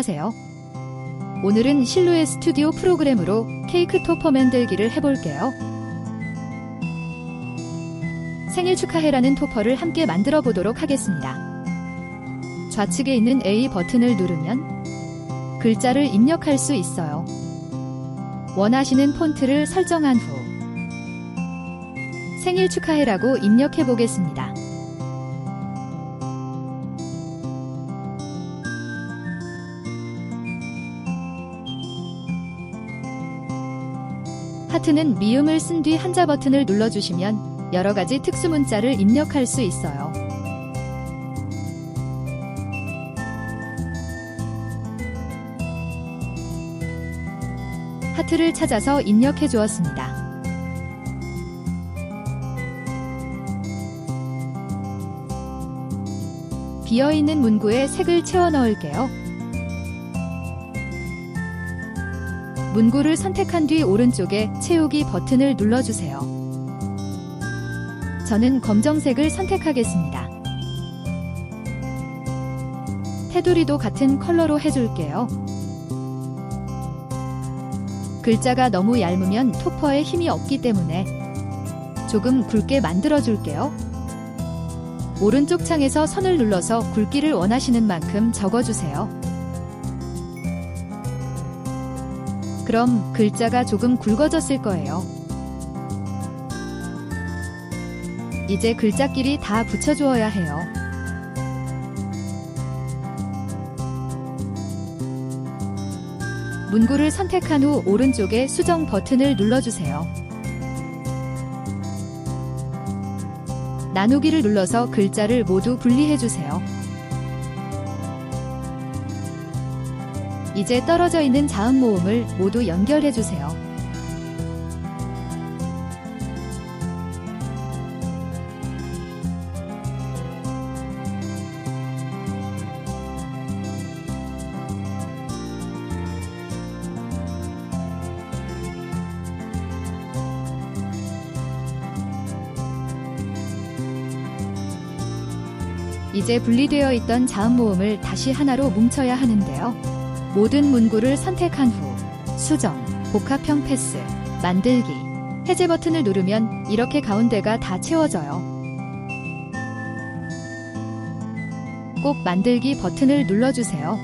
안녕하세요. 오늘은 실루엣 스튜디오 프로그램으로 케이크 토퍼 만들기를 해볼게요. 생일 축하해라는 토퍼를 함께 만들어 보도록 하겠습니다. 좌측에 있는 A 버튼을 누르면 글자를 입력할 수 있어요. 원하시는 폰트를 설정한 후 생일 축하해라고 입력해 보겠습니다. 하트는 미음을 쓴 뒤 한자 버튼을 눌러주시면 여러 가지 특수 문자를 입력할 수 있어요. 하트를 찾아서 입력해 주었습니다. 비어있는 문구에 색을 채워 넣을게요. 문구를 선택한 뒤 오른쪽에 채우기 버튼을 눌러주세요. 저는 검정색을 선택하겠습니다. 테두리도 같은 컬러로 해줄게요. 글자가 너무 얇으면 토퍼에 힘이 없기 때문에 조금 굵게 만들어줄게요. 오른쪽 창에서 선을 눌러서 굵기를 원하시는 만큼 적어주세요. 그럼 글자가 조금 굵어졌을 거예요. 이제 글자끼리 다 붙여주어야 해요. 문구를 선택한 후 오른쪽에 수정 버튼을 눌러주세요. 나누기를 눌러서 글자를 모두 분리해주세요. 이제 떨어져 있는 자음 모음을 모두 연결해 주세요. 이제 분리되어 있던 자음 모음을 다시 하나로 뭉쳐야 하는데요. 모든 문구를 선택한 후 수정, 복합형 패스, 만들기, 해제 버튼을 누르면 이렇게 가운데가 다 채워져요. 꼭 만들기 버튼을 눌러주세요.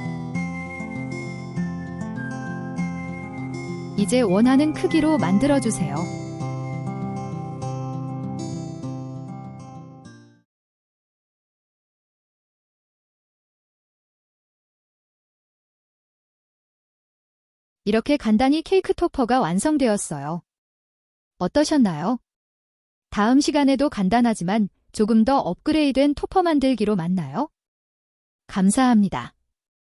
이제 원하는 크기로 만들어주세요. 이렇게 간단히 케이크 토퍼가 완성되었어요. 어떠셨나요? 다음 시간에도 간단하지만 조금 더 업그레이드된 토퍼 만들기로 만나요. 감사합니다.